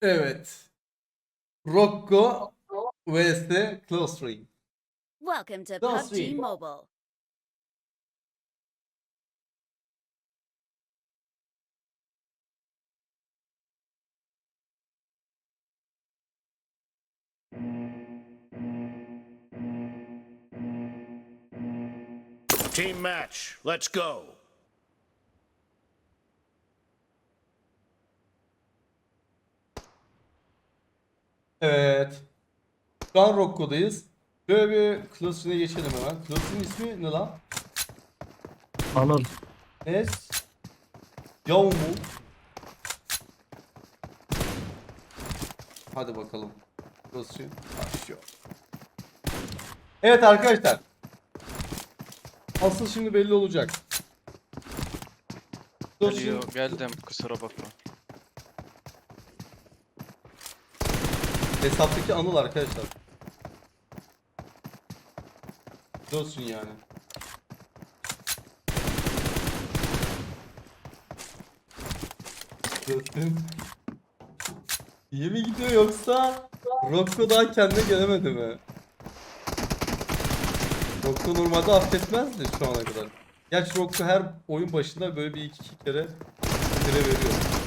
Evet. Rocco vs Close Ring. Welcome to Those PUBG three. Mobile. Team match. Let's go. Evet. Şu an Rocco'dayız. Şöyle bir Ring'e geçelim hemen. Ring ismi ne lan? Anıl. Es Yavumu. Hadi bakalım. Ring başlıyor. Evet arkadaşlar. Asıl şimdi belli olacak. Geliyor, Ring- geldim kusura bakma. Hesaptaki anıl arkadaşlar. Dostun yani. Dostum. İyi mi gidiyor yoksa Rocco daha kendine gelemedi mi? Rocco normalde affetmezdi şu ana kadar. Gerçi Rocco her oyun başında böyle bir iki, iki kere kere veriyor.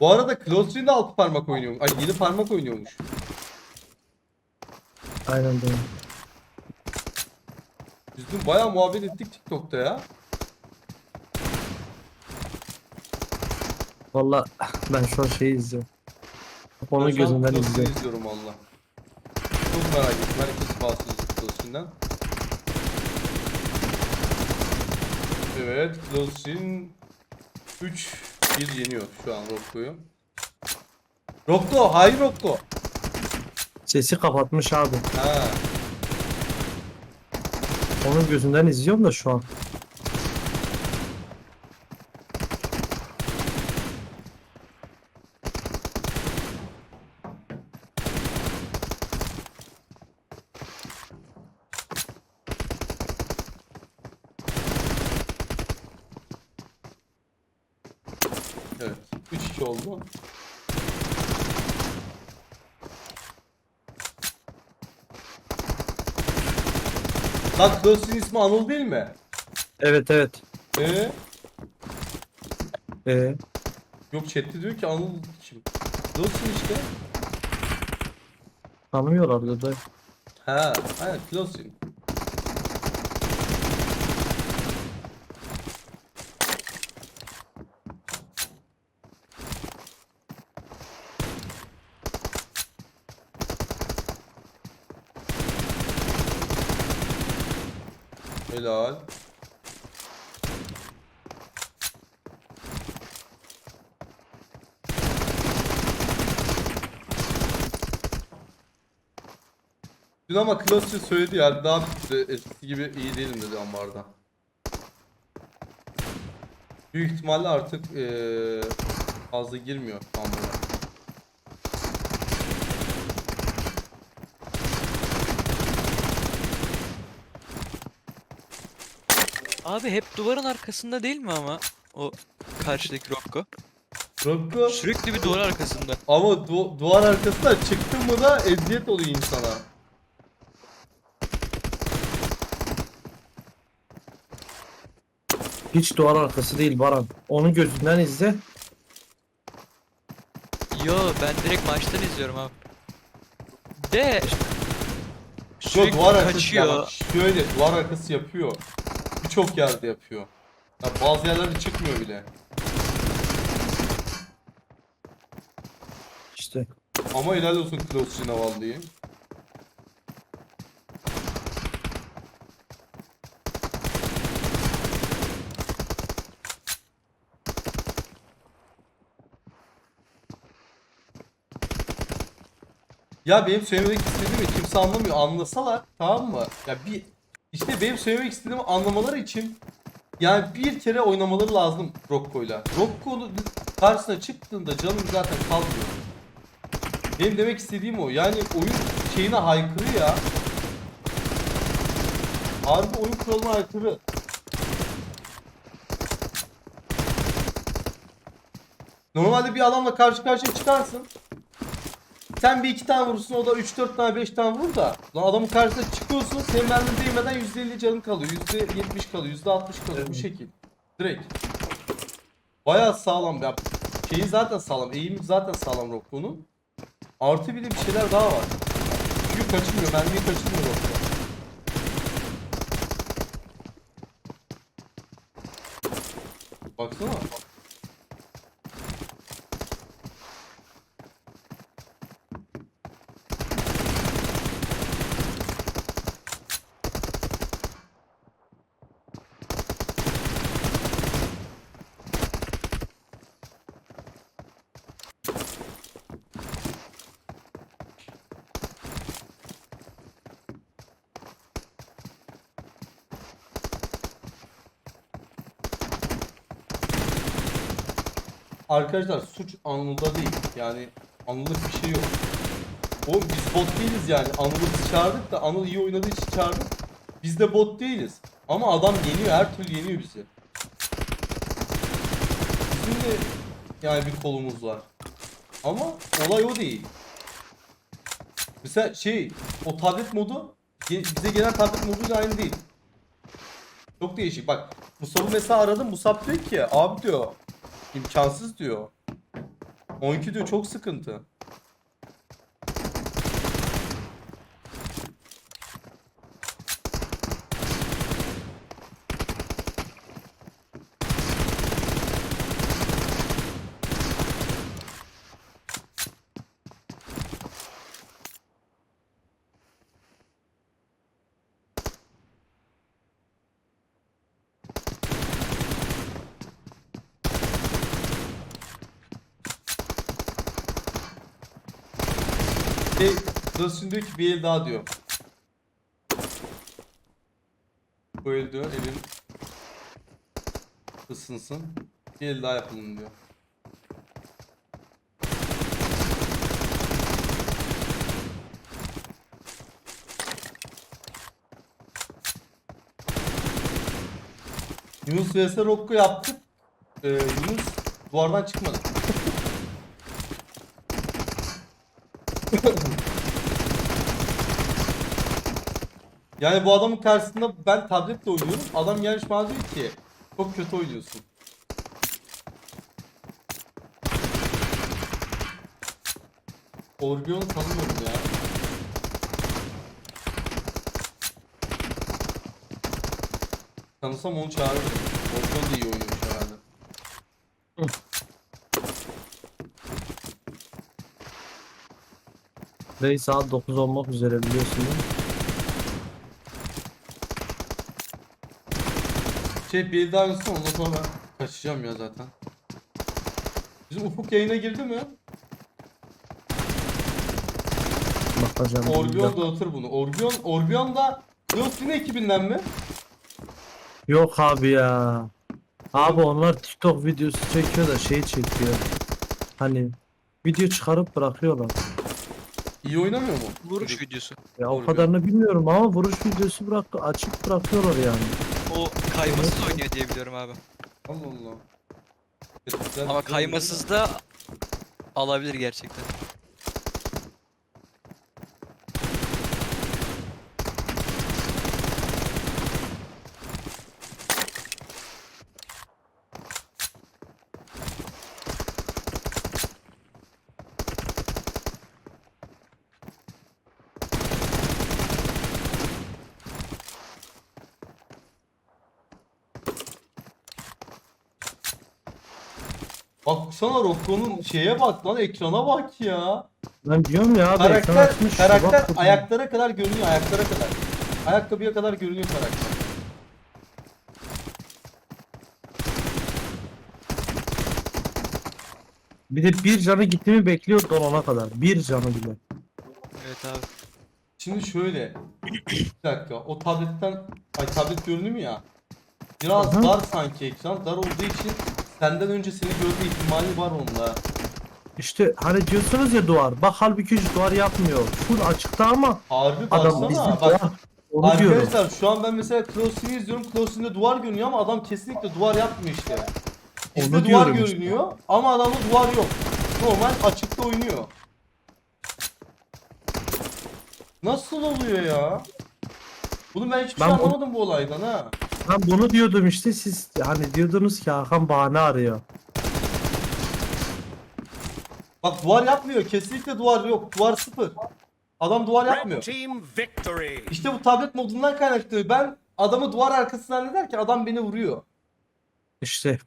Bu arada Close Ring'de 6 parmak oynuyormuş. Ay 7 parmak oynuyormuş. Aynen benim. Biz dün bayağı muhabbet ettik TikTok'ta ya. Valla ben şu an şeyi izliyorum. Onu Ben şu an gözümden izliyorum. izliyorum valla. Çok merak ettim. Herkes bahsediyor Close Ring'den. Evet, Close Ring 3 1 yeniyor şu an Rocco'yu. Rocco, hayır Rocco. Sesi kapatmış abi. Ha, Onun gözünden izliyorum da şu an. evet. 3-2 oldu. Lan Ring ismi Anıl değil mi? Evet evet. Ee? Ee, Yok chatte diyor ki Anıl kim? Ring işte. tanımıyorlar da. Ha, aynen Close Helal. Dün ama Klosçu söyledi yani daha eskisi gibi iyi değilim dedi ambarda. Büyük ihtimalle artık eee, fazla girmiyor ambara. Abi hep duvarın arkasında değil mi ama o karşıdaki Rocco? Rocco Sürekli bir duvar arkasında. ama du- duvar arkasına çıktın mı da eziyet oluyor insana. Hiç duvar arkası değil Baran. Onun gözünden izle. Yo ben direkt maçtan izliyorum abi. De Şu sürekli duvar arkası ya kaçıyor. bak şöyle duvar arkası yapıyor. Birçok yerde yapıyor. Ya bazı yerlerde çıkmıyor bile. İşte. Ama helal olsun Klosçu'na vallahi. Ya benim söylemek istediğimi kimse anlamıyor. Anlasalar tamam mı? Ya bir işte benim söylemek istediğimi anlamaları için yani bir kere oynamaları lazım Rocco'yla. Rocco'nun karşısına çıktığında canım zaten kalmıyor. Benim demek istediğim o. Yani oyun şeyine aykırı ya. Harbi oyun kuralına aykırı. Normalde bir adamla karşı karşıya çıkarsın. Sen bir iki tane vurursun o da 3-4 tane 5 tane vurur da lan adamın karşısına çıkıyorsun senin mermin değmeden %50 canın kalıyor %70 kalıyor %60 kalıyor bu şekil. Direkt. Bayağı sağlam ya. Şeyi zaten sağlam. Eğimi zaten sağlam Rocco'nun. Artı bir de bir şeyler daha var. Çünkü kaçırmıyor. Mermiyi kaçırmıyor Rocco. Baksana. Arkadaşlar suç Anıl'da değil. Yani Anıl'lık bir şey yok. Oğlum biz bot değiliz yani. Anıl'ı çağırdık da Anıl iyi oynadığı için çağırdık. Biz de bot değiliz. Ama adam yeniyor. Her türlü yeniyor bizi. Bizim de yani bir kolumuz var. Ama olay o değil. Mesela şey o tablet modu bize gelen tablet moduyla aynı değil. Çok değişik. Bak Musab'ı mesela aradım. Musab diyor ki abi diyor imkansız diyor. 12 diyor çok sıkıntı. Şey, Dustin diyor ki bir el daha diyor. Bu el diyor elin ısınsın. Bir el daha yapalım diyor. Yunus vs Rocco yaptık. Ee, Yunus duvardan çıkmadı. Yani bu adamın karşısında ben tabletle oynuyorum. Adam gelmiş bana diyor ki çok kötü oynuyorsun. Orgion'u tanımıyorum ya. Tanısam onu çağırırım. Orgion da iyi oynuyormuş herhalde. Reis saat 9 olmak üzere biliyorsun değil mi? Şey bir daha oynasın ondan sonra ben kaçacağım ya zaten. Bizim Ufuk yayına girdi mi? Bakacağım. Orbion dağıtır bunu. Orbion, Orbion da Kıos yine ekibinden mi? Yok abi ya. Abi onlar TikTok videosu çekiyor da şey çekiyor. Hani video çıkarıp bırakıyorlar. İyi oynamıyor mu? Vuruş videosu. Ya o kadarını bilmiyorum ama vuruş videosu bırak açık bırakıyorlar yani. O kaymasız oynuyor diye biliyorum abi. Allah Allah. Ama kaymasız da alabilir gerçekten. Baksana Rocco'nun şeye bak lan ekrana bak ya. Ben diyorum ya abi ekran Karakter, açmış, karakter bak ayaklara kadar görünüyor ayaklara kadar. Ayakkabıya kadar görünüyor karakter. Bir de bir canı gitti mi bekliyor dolana kadar. Bir canı bile. Evet abi. Şimdi şöyle. bir dakika o tabletten ay tablet görünüyor mu ya? Biraz hı. dar sanki ekran dar olduğu için senden önce seni görme ihtimali var onda. İşte hani diyorsunuz ya duvar. Bak halbuki hiç duvar yapmıyor. Full açıkta ama Harbi adam bizim baksana duvar. bak Onu diyorum. Arkadaşlar şu an ben mesela Close'ini izliyorum. Close'inde duvar görünüyor ama adam kesinlikle duvar yapmıyor işte. Bizde Onu duvar diyorum işte. görünüyor ama adamda duvar yok. Normal açıkta oynuyor. Nasıl oluyor ya? Bunu ben hiçbir Ben şey bu- anlamadım bu olaydan ha. Ben bunu diyordum işte siz hani diyordunuz ki Hakan bahane arıyor. Bak duvar yapmıyor. Kesinlikle duvar yok. Duvar sıfır. Adam duvar yapmıyor. team victory. İşte bu tablet modundan kaynaklı. Ben adamı duvar arkasından zannederken adam beni vuruyor. İşte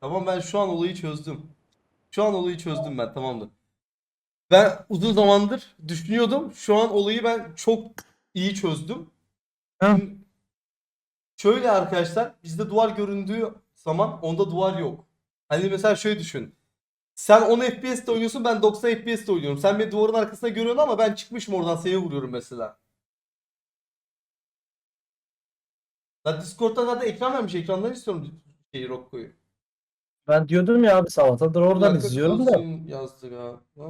Tamam ben şu an olayı çözdüm. Şu an olayı çözdüm ben tamamdır. Ben uzun zamandır düşünüyordum. Şu an olayı ben çok iyi çözdüm. Şöyle arkadaşlar bizde duvar göründüğü zaman onda duvar yok. Hani mesela şöyle düşün. Sen 10 FPS'te oynuyorsun ben 90 FPS'te oynuyorum. Sen beni duvarın arkasında görüyorsun ama ben çıkmışım oradan seni vuruyorum mesela. Ben Discord'da zaten ekran vermiş. Ekrandan istiyorum şeyi Rocco'yu. ben diyordum ya abi sabahtadır oradan dakika, izliyorum da. Kılsın yazdı ya. Ha.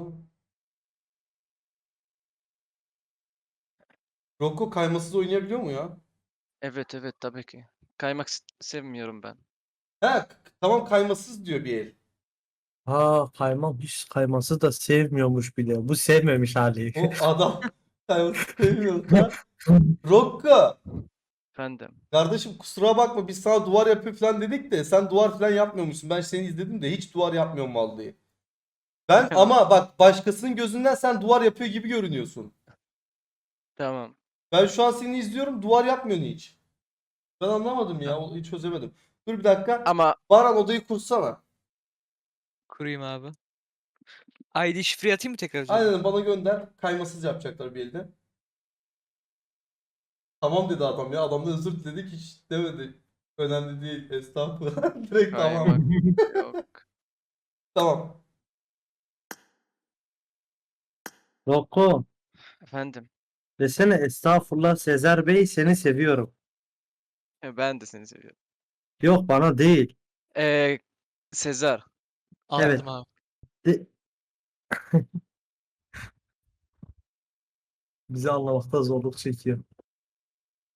Rocco kaymasız oynayabiliyor mu ya? Evet evet tabii ki. Kaymak s- sevmiyorum ben. He tamam kaymasız diyor bir el. Ha kaymam hiç kayması da sevmiyormuş bile. Bu sevmemiş hali. O adam kaymasız sevmiyorsa. Rocco Efendim. kardeşim kusura bakma biz sana duvar yapıyor falan dedik de sen duvar falan yapmıyormuşsun. Ben seni izledim de hiç duvar yapmıyorum vallahi. Ben ama bak başkasının gözünden sen duvar yapıyor gibi görünüyorsun. Tamam. Ben şu an seni izliyorum duvar yapmıyorsun hiç. Ben anlamadım ya olayı çözemedim. Dur bir dakika. Ama Baran odayı kursana. kurayım abi. ID şifreyi atayım mı tekrar hocam? Aynen bana gönder. Kaymasız yapacaklar bir elde. Tamam dedi adam ya. Adamdan özür diledik hiç demedi. Önemli değil. Estağfurullah. Direkt tamam. Kaymak yok. Tamam. Roko Efendim. Desene estağfurullah Sezer Bey seni seviyorum. e, Ben de seni seviyorum. Yok bana değil. Ee, Sezar. Evet. Anladım abi. De... Bizi anlamakta zorluk çekiyor.